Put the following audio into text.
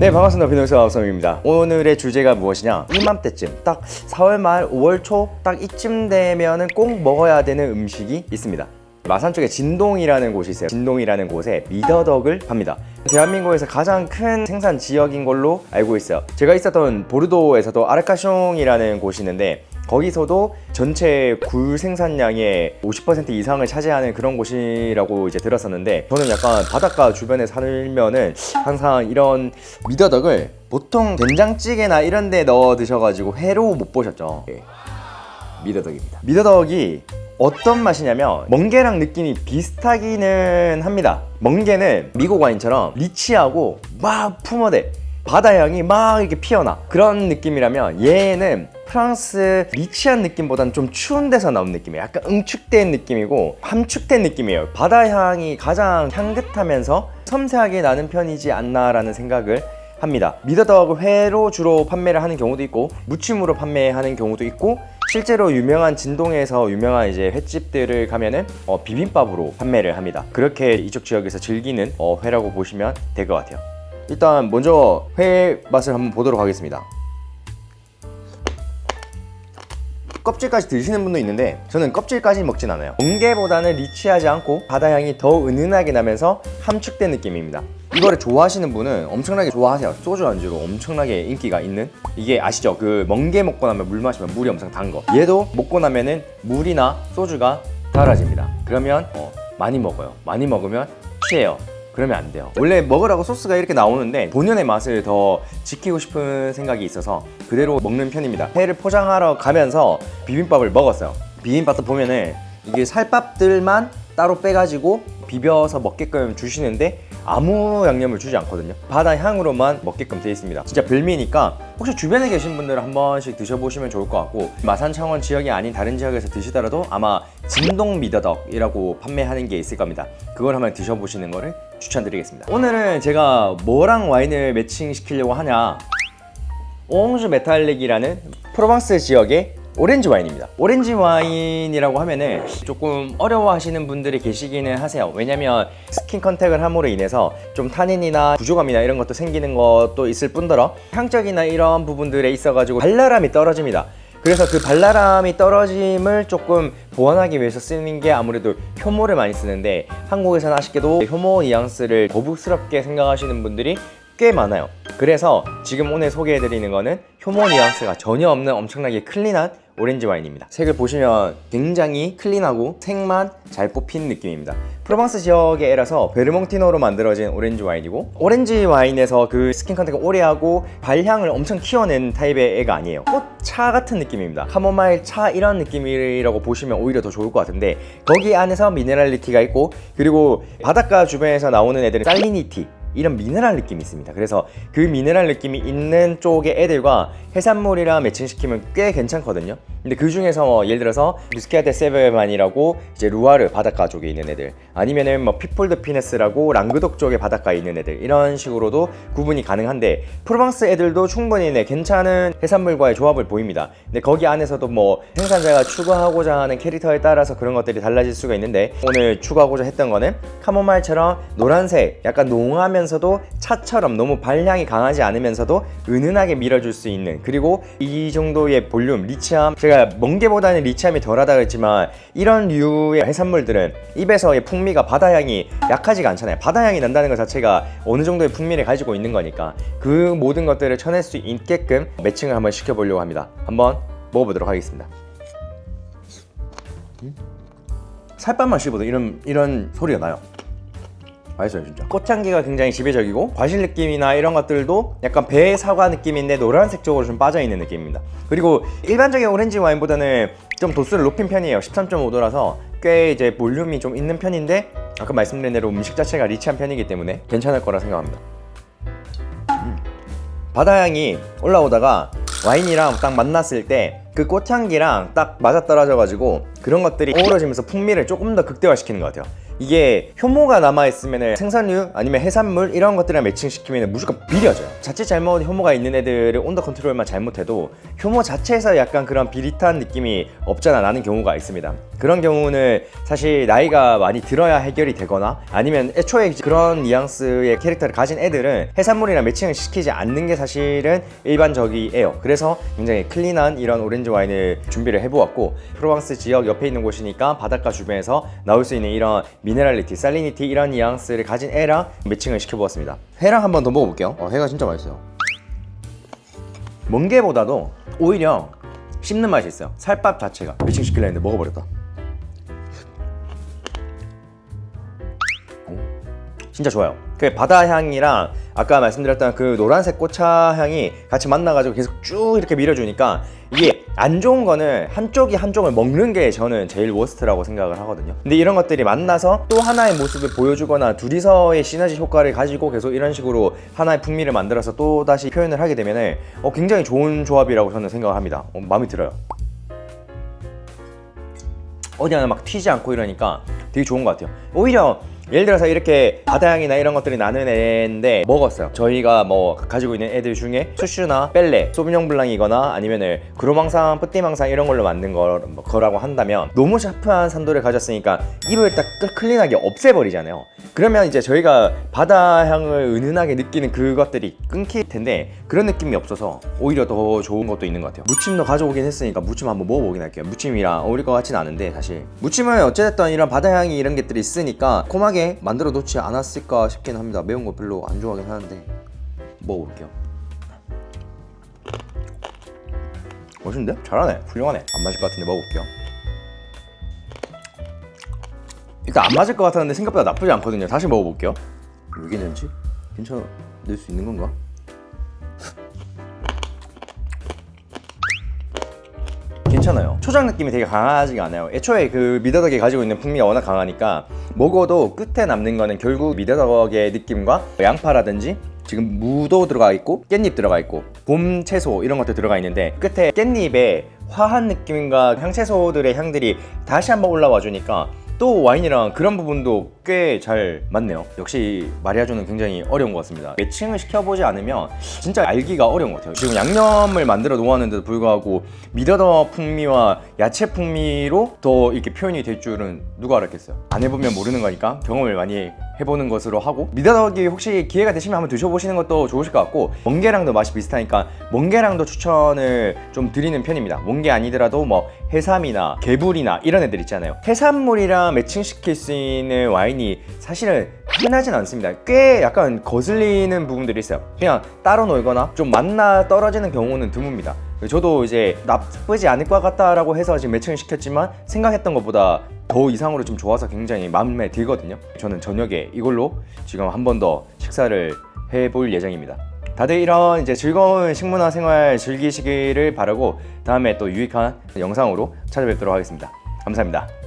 네 반갑습니다. 비노스 아우성입니다. 오늘의 주제가 무엇이냐? 이맘때쯤 딱 4월 말 5월 초 딱 이쯤 되면은 꼭 먹어야 되는 음식이 있습니다. 마산 쪽에 진동이라는 곳이 있어요. 진동이라는 곳에 미더덕을 팝니다. 대한민국에서 가장 큰 생산 지역인 걸로 알고 있어요. 제가 있었던 보르도에서도 아르카숑이라는 곳이 있는데 거기서도 전체 굴 생산량의 50% 이상을 차지하는 그런 곳이라고 이제 들었었는데 저는 약간 바닷가 주변에 살면은 항상 이런 미더덕을 보통 된장찌개나 이런 데 넣어 드셔가지고 회로 못 보셨죠? 예. 미더덕입니다. 미더덕이 어떤 맛이냐면 멍게랑 느낌이 비슷하기는 합니다. 멍게는 미국 와인처럼 리치하고 막 품어대. 바다 향이 막 이렇게 피어나. 그런 느낌이라면 얘는 프랑스 리치한 느낌보다는 좀 추운 데서 나온 느낌이에요. 약간 응축된 느낌이고 함축된 느낌이에요. 바다 향이 가장 향긋하면서 섬세하게 나는 편이지 않나라는 생각을 합니다. 미더덕을 회로 주로 판매를 하는 경우도 있고 무침으로 판매하는 경우도 있고 실제로 유명한 진동에서 유명한 이제 횟집들을 가면은 어, 비빔밥으로 판매를 합니다. 그렇게 이쪽 지역에서 즐기는 어, 회라고 보시면 될 것 같아요. 일단 먼저 회 맛을 한번 보도록 하겠습니다. 껍질까지 드시는 분도 있는데 저는 껍질까지 먹진 않아요. 멍게보다는 리치하지 않고 바다 향이 더 은은하게 나면서 함축된 느낌입니다. 이거를 좋아하시는 분은 엄청나게 좋아하세요. 소주 안주로 엄청나게 인기가 있는 이게 아시죠? 그 멍게 먹고 나면 물 마시면 물이 엄청 단 거. 얘도 먹고 나면은 물이나 소주가 달아집니다. 그러면 어, 많이 먹어요. 많이 먹으면 취해요. 그러면 안 돼요. 원래 먹으라고 소스가 이렇게 나오는데 본연의 맛을 더 지키고 싶은 생각이 있어서 그대로 먹는 편입니다. 회를 포장하러 가면서 비빔밥을 먹었어요. 비빔밥도 보면은 이게 살밥들만 따로 빼가지고 비벼서 먹게끔 주시는데 아무 양념을 주지 않거든요. 바다 향으로만 먹게끔 되어 있습니다. 진짜 별미니까 혹시 주변에 계신 분들은 한 번씩 드셔보시면 좋을 것 같고 마산 창원 지역이 아닌 다른 지역에서 드시더라도 아마 진동 미더덕이라고 판매하는 게 있을 겁니다. 그걸 한번 드셔보시는 거를 추천드리겠습니다. 오늘은 제가 뭐랑 와인을 매칭시키려고 하냐 옹주 메탈릭이라는 프로방스 지역의 오렌지 와인입니다. 오렌지 와인이라고 하면은 조금 어려워하시는 분들이 계시기는 하세요. 왜냐면 스킨 컨택을 함으로 인해서 좀 탄닌이나 부조감이나 이런 것도 생기는 것도 있을 뿐더러 향적이나 이런 부분들에 있어가지고 발랄함이 떨어집니다. 그래서 그 발랄함이 떨어짐을 조금 보완하기 위해서 쓰는 게 아무래도 효모를 많이 쓰는데 한국에서는 아쉽게도 효모 뉘앙스를 거북스럽게 생각하시는 분들이 꽤 많아요. 그래서 지금 오늘 소개해드리는 거는 효모 뉘앙스가 전혀 없는 엄청나게 클린한 오렌지 와인입니다. 색을 보시면 굉장히 클린하고 색만 잘 뽑힌 느낌입니다. 프로방스 지역의 애라서 베르몽티노로 만들어진 오렌지 와인이고 오렌지 와인에서 그 스킨 컨택을 오래 하고 발향을 엄청 키워낸 타입의 애가 아니에요. 꽃차 같은 느낌입니다. 카모마일 차 이런 느낌이라고 보시면 오히려 더 좋을 것 같은데 거기 안에서 미네랄리티가 있고 그리고 바닷가 주변에서 나오는 애들은 살리니티 이런 미네랄 느낌이 있습니다. 그래서 그 미네랄 느낌이 있는 쪽의 애들과 해산물이랑 매칭시키면 꽤 괜찮거든요. 근데 그 중에서 뭐 예를 들어서 무스키아테 세베만이라고 이제 루아르 바닷가 쪽에 있는 애들 아니면은 뭐 피폴드 피네스라고 랑그독 쪽의 바닷가에 있는 애들 이런 식으로도 구분이 가능한데 프로방스 애들도 충분히 네, 괜찮은 해산물과의 조합을 보입니다. 근데 거기 안에서도 뭐 생산자가 추구하고자 하는 캐릭터에 따라서 그런 것들이 달라질 수가 있는데 오늘 추구하고자 했던 거는 카모마일처럼 노란색 약간 농하면 서도 차처럼 너무 발향이 강하지 않으면서도 은은하게 밀어줄 수 있는 그리고 이 정도의 볼륨 리치함. 제가 멍게보다는 리치함이 덜하다 그랬지만 이런 류의 해산물들은 입에서의 풍미가 바다향이 약하지가 않잖아요. 바다향이 난다는 것 자체가 어느 정도의 풍미를 가지고 있는 거니까 그 모든 것들을 쳐낼 수 있게끔 매칭을 한번 시켜보려고 합니다. 한번 먹어보도록 하겠습니다. 음? 살밥만 씹어도 이런 이런 소리가 나요 맛있어요 진짜. 꽃향기가 굉장히 지배적이고 과실 느낌이나 이런 것들도 약간 배 사과 느낌인데 노란색 쪽으로 좀 빠져있는 느낌입니다. 그리고 일반적인 오렌지 와인보다는 좀 도수를 높인 편이에요. 13.5도라서 꽤 이제 볼륨이 좀 있는 편인데 아까 말씀드린 대로 음식 자체가 리치한 편이기 때문에 괜찮을 거라 생각합니다. 음. 바다향이 올라오다가 와인이랑 딱 만났을 때 그 꽃향기랑 딱 맞아떨어져 가지고 그런 것들이 어우러지면서 풍미를 조금 더 극대화시키는 것 같아요 이게 효모가 남아있으면 생선류 아니면 해산물 이런 것들이랑 매칭시키면 무조건 비려져요. 자칫 잘못 효모가 있는 애들을 온도 컨트롤만 잘못해도 효모 자체에서 약간 그런 비릿한 느낌이 없잖아 나는 경우가 있습니다. 그런 경우는 사실 나이가 많이 들어야 해결이 되거나 아니면 애초에 그런 뉘앙스의 캐릭터를 가진 애들은 해산물이랑 매칭을 시키지 않는 게 사실은 일반적이에요. 그래서 굉장히 클린한 이런 오렌지 와인을 준비를 해보았고 프로방스 지역 옆에 있는 곳이니까 바닷가 주변에서 나올 수 있는 이런 미네랄리티, 살리니티 이런 뉘앙스를 가진 애랑 매칭을 시켜보았습니다. 회랑 한번 더 먹어볼게요. 어, 회가 진짜 맛있어요. 멍게보다도 오히려 씹는 맛이 있어요. 살밥 자체가. 매칭시키려 했는데 먹어버렸다. 오, 진짜 좋아요 그 바다 향이랑 아까 말씀드렸던 그 노란색 꽃차 향이 같이 만나가지고 계속 쭉 이렇게 밀어주니까 이게 안 좋은 거는 한쪽이 한쪽을 먹는 게 저는 제일 워스트라고 생각을 하거든요. 근데 이런 것들이 만나서 또 하나의 모습을 보여주거나 둘이서의 시너지 효과를 가지고 계속 이런 식으로 하나의 풍미를 만들어서 또 다시 표현을 하게 되면 어, 굉장히 좋은 조합이라고 저는 생각을 합니다. 어, 마음에 들어요. 어디 하나 막 튀지 않고 이러니까 되게 좋은 것 같아요. 오히려 예를 들어서 이렇게 바다향이나 이런 것들이 나는 애인데 먹었어요. 저희가 뭐 가지고 있는 애들 중에 슈슈나 뺄레, 소비뇽 블랑이거나 아니면은 그로망상, 뿌띠망상 이런 걸로 만든 거, 거라고 한다면 너무 샤프한 산도를 가졌으니까 입을 딱 클린하게 없애버리잖아요. 그러면 이제 저희가 바다향을 은은하게 느끼는 그것들이 끊길 텐데 그런 느낌이 없어서 오히려 더 좋은 것도 있는 것 같아요. 무침도 가져오긴 했으니까 무침 한번 먹어보긴 할게요. 무침이랑 어울릴 것 같진 않은데 사실 무침은 어쨌든 이런 바다향이 이런 것들이 있으니까 콤하게 만들어 놓지 않았을까 싶긴 합니다. 매운 거 별로 안 좋아하긴 하는데 먹어볼게요. 멋있는데? 잘하네. 훌륭하네. 안 맞을 것 같은데 먹어볼게요. 일단 안 맞을 것 같았는데 생각보다 나쁘지 않거든요. 다시 먹어볼게요. 왜 괜찮지? 괜찮아. 낼수 있는 건가? 괜찮아요. 초장 느낌이 되게 강하지가 않아요. 애초에 그 미더덕이 가지고 있는 풍미가 워낙 강하니까 먹어도 끝에 남는 거는 결국 미더덕의 느낌과 양파라든지 지금 무도 들어가 있고 깻잎 들어가 있고 봄 채소 이런 것도 들어가 있는데 끝에 깻잎의 화한 느낌과 향채소들의 향들이 다시 한번 올라와 주니까 또 와인이랑 그런 부분도 꽤 잘 맞네요. 역시 마리아조는 굉장히 어려운 것 같습니다. 매칭을 시켜보지 않으면 진짜 알기가 어려운 것 같아요. 지금 양념을 만들어 놓았는데도 불구하고 미더더 풍미와 야채 풍미로 더 이렇게 표현이 될 줄은 누가 알았겠어요. 안 해보면 모르는 거니까 경험을 많이 해보는 것으로 하고 미더덕이 혹시 기회가 되시면 한번 드셔보시는 것도 좋으실 것 같고 멍게랑도 맛이 비슷하니까 멍게랑도 추천을 좀 드리는 편입니다. 멍게 아니더라도 뭐 해삼이나 개불이나 이런 애들 있잖아요. 해산물이랑 매칭시킬 수 있는 와인 이 사실은 흔하진 않습니다. 꽤 약간 거슬리는 부분들이 있어요. 그냥 따로 놀거나 좀 만나 떨어지는 경우는 드뭅니다. 저도 이제 나쁘지 않을 것 같다라고 해서 지금 매칭을 시켰지만 생각했던 것보다 더 이상으로 좀 좋아서 굉장히 마음에 들거든요. 저는 저녁에 이걸로 지금 한 번 더 식사를 해볼 예정입니다. 다들 이런 이제 즐거운 식문화 생활 즐기시기를 바라고 다음에 또 유익한 영상으로 찾아뵙도록 하겠습니다. 감사합니다.